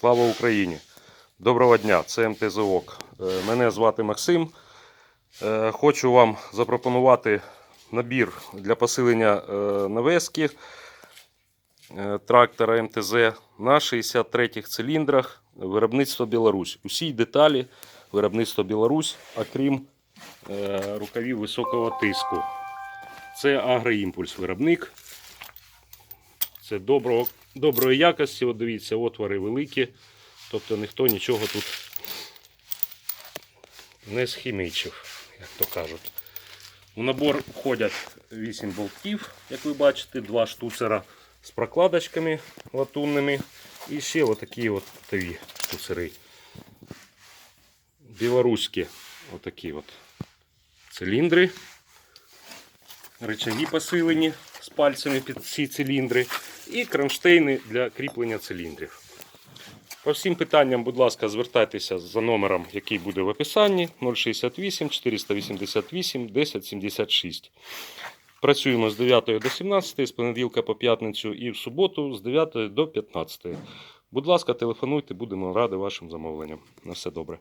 Слава Україні! Доброго дня! Це МТЗОК. Е, Мене звати Максим. Е, Хочу вам запропонувати набір для посилення е, навески трактора МТЗ на 63 циліндрах виробництва Білорусь. Усі деталі виробництва Білорусь, окрім рукавів високого тиску. Це агроімпульс виробник. Це доброго, доброї якості. От дивіться, отвори великі. Тобто ніхто нічого тут не схімічив, як то кажуть. У набор входять 8 болтів, як ви бачите, два штуцера з прокладочками латунними. І ще отакі от штуцери. Білоруські отакі от циліндри. Рычаги посилені з пальцями під ці циліндри. І кронштейни для кріплення циліндрів. По всім питанням, будь ласка, звертайтеся за номером, який буде в описанні 068 488 1076. Працюємо з 9 до 17, з понеділка по п'ятницю і в суботу з 9 до 15. Будь ласка, телефонуйте, будемо раді вашим замовленням. На все добре.